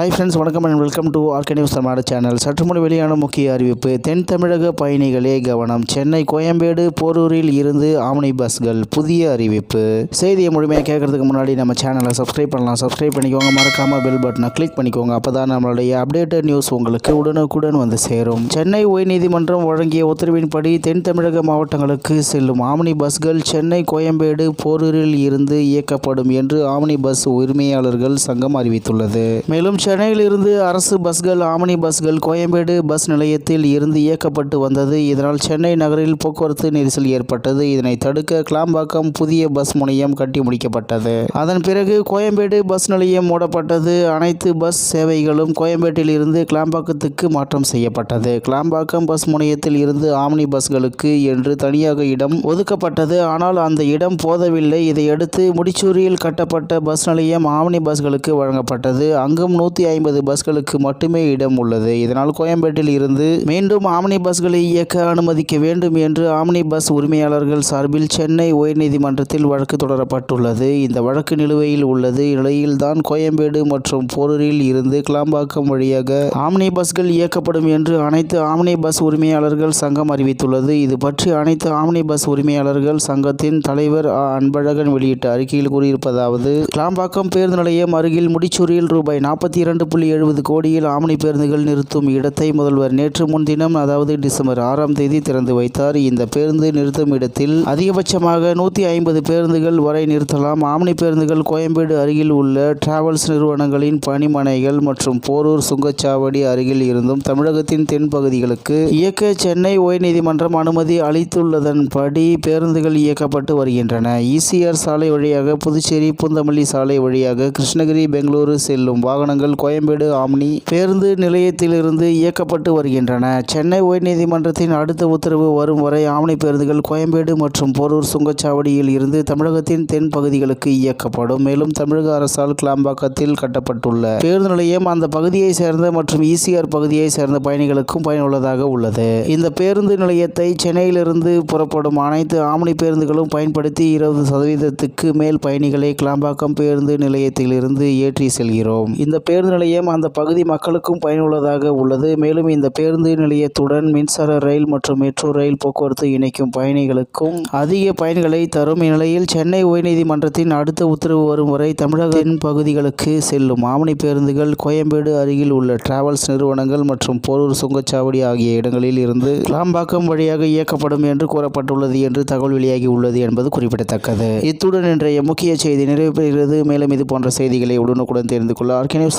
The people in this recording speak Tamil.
ஹாய் ஃப்ரெண்ட்ஸ் வணக்கம் and welcome to news Tamil Nadu channel சற்று முன் வெளியான முக்கிய அறிவிப்பு. தென் தமிழக பயணிகளே கவனம். சென்னை கோயம்பேடு போரூரில் இருந்து ஆம்னி பஸ்கள். புதிய அறிவிப்பு. செய்தியை முழுமையாக கேட்கறதுக்கு முன்னாடி நம்ம சேனலை சப்ஸ்கிரைப் பண்ணலாம். சப்ஸ்கிரைப் பண்ணிக்கோங்க. மறக்காம பெல் பட்டனை கிளிக் பண்ணிக்கோங்க. அப்போ தான் நம்மளுடைய அப்டேட்டட் நியூஸ் உங்களுக்கு உடனுக்குடன் வந்து சேரும். சென்னை உயர்நீதிமன்றம் வழங்கிய உத்தரவின்படி தென் தமிழக மாவட்டங்களுக்கு செல்லும் ஆம்னி பஸ்கள் சென்னை கோயம்பேடு போரூரில் இருந்து இயக்கப்படும் என்று ஆம்னி பஸ் உரிமையாளர்கள் சங்கம் அறிவித்துள்ளது. மேலும் சென்னையிலிருந்து அரசு பஸ்கள் ஆம்னி பஸ்கள் கோயம்பேடு பஸ் நிலையத்தில் இருந்து இயக்கப்பட்டு வந்தது. இதனால் சென்னை நகரில் போக்குவரத்து நெரிசல் ஏற்பட்டது. இதனை தடுக்க கிளாம்பாக்கம் புதிய பஸ் முனையம் கட்டி முடிக்கப்பட்டது. அதன் பிறகு கோயம்பேடு பஸ் நிலையம் மூடப்பட்டது. அனைத்து பஸ் சேவைகளும் கோயம்பேட்டில் இருந்து கிளாம்பாக்கத்துக்கு மாற்றம் செய்யப்பட்டது. கிளாம்பாக்கம் பஸ் முனையத்தில் இருந்து ஆம்னி பஸ்களுக்கு என்று தனியாக இடம் ஒதுக்கப்பட்டது. ஆனால் அந்த இடம் போதவில்லை. இதையடுத்து முடிச்சூரியில் கட்டப்பட்ட பஸ் நிலையம் ஆம்னி பஸ்களுக்கு வழங்கப்பட்டது. அங்கும் நூற்றி ஐம்பது பஸ்களுக்கு மட்டுமே இடம் உள்ளது. இதனால் கோயம்பேட்டில் இருந்து மீண்டும் ஆம்னி பஸ்களை இயக்க அனுமதிக்க வேண்டும் என்று ஆம்னி பஸ் உரிமையாளர்கள் சார்பில் சென்னை உயர்நீதிமன்றத்தில் வழக்கு தொடரப்பட்டுள்ளது. இந்த வழக்கு நிலுவையில் உள்ளது. இந்நிலையில்தான் கோயம்பேடு மற்றும் போரூரில் இருந்து கிளாம்பாக்கம் வழியாக ஆம்னி பஸ்கள் இயக்கப்படும் என்று அனைத்து ஆம்னி பஸ் உரிமையாளர்கள் சங்கம் அறிவித்துள்ளது. இது பற்றி அனைத்து ஆம்னி பஸ் உரிமையாளர்கள் சங்கத்தின் தலைவர் அன்பழகன் வெளியிட்ட அறிக்கையில் கூறியிருப்பதாவது கிளாம்பாக்கம் பேருந்து நிலையம் அருகில் முடிச்சூரில் ரூபாய் நாற்பத்தி இரண்டு புள்ளி எழுபது கோடியில் ஆம்னி பேருந்துகள் நிறுத்தும் இடத்தை முதல்வர் நேற்று முன்தினம் அதாவது டிசம்பர் ஆறாம் தேதி திறந்து வைத்தார். இந்த பேருந்து நிறுத்தும் இடத்தில் அதிகபட்சமாக நூற்றி ஐம்பது பேருந்துகள் வரை நிறுத்தலாம். ஆம்னி பேருந்துகள் கோயம்பேடு அருகில் உள்ள டிராவல்ஸ் நிறுவனங்களின் பணிமனைகள் மற்றும் போரூர் சுங்கச்சாவடி அருகில் இருந்தும் தமிழகத்தின் தென்பகுதிகளுக்கு இயக்க சென்னை உயர்நீதிமன்றம் அனுமதி அளித்துள்ளதன்படி பேருந்துகள் இயக்கப்பட்டு வருகின்றன. இசிஆர் சாலை வழியாக புதுச்சேரி பூந்தமல்லி சாலை வழியாக கிருஷ்ணகிரி பெங்களூரு செல்லும் வாகனங்கள் கோயம்பேடு ஆம்னி பேருந்து நிலையத்திலிருந்து இயக்கப்பட்டு வருகின்றன. சென்னை உயர்நீதிமன்றத்தின் அடுத்த உத்தரவு வரும் வரை ஆம்னி பேருந்துகள் கோயம்பேடு மற்றும் போரூர் சுங்கச்சாவடியில் இருந்து தமிழகத்தின் தென் பகுதிகளுக்கு இயக்கப்படும். மேலும் தமிழக அரசால் கிளாம்பாக்கத்தில் கட்டப்பட்டுள்ள பேருந்து நிலையம் அந்த பகுதியை சேர்ந்த மற்றும் ஈசிஆர் பகுதியை சேர்ந்த பயணிகளுக்கும் பயனுள்ளதாக உள்ளது. இந்த பேருந்து நிலையத்தை சென்னையிலிருந்து புறப்படும் அனைத்து ஆம்னி பேருந்துகளும் பயன்படுத்தி இருபது சதவீதத்துக்கு மேல் பயணிகளை கிளாம்பாக்கம் பேருந்து நிலையத்திலிருந்து ஏற்றி செல்கிறோம். இந்த பேருந்து பேருந்து நிலையம் அந்த பகுதி மக்களுக்கும் பயனுள்ளதாக உள்ளது. மேலும் இந்த பேருந்து நிலையத்துடன் மின்சார ரயில் மற்றும் மெட்ரோ ரயில் போக்குவரத்து இணைக்கும் பயணிகளுக்கும் அதிக பயன்களை தரும் இந்நிலையில் சென்னை உயர்நீதிமன்றத்தின் அடுத்த உத்தரவு வரும் வரை தமிழகத்தின் பகுதிகளுக்கு செல்லும். ஆவணி பேருந்துகள் கோயம்பேடு அருகில் உள்ள டிராவல்ஸ் நிறுவனங்கள் மற்றும் போரூர் சுங்கச்சாவடி ஆகிய இடங்களில் இருந்து லாம்பாக்கம் வழியாக இயக்கப்படும் என்று கூறப்பட்டுள்ளது என்று தகவல் வெளியாகி உள்ளது என்பது குறிப்பிடத்தக்கது. இத்துடன் இன்றைய முக்கிய செய்தி நிறைவு பெறுகிறது. மேலும் இது போன்ற செய்திகளை உடனுக்குடன் தெரிந்து கொள்ள ஆர்கே நியூஸ்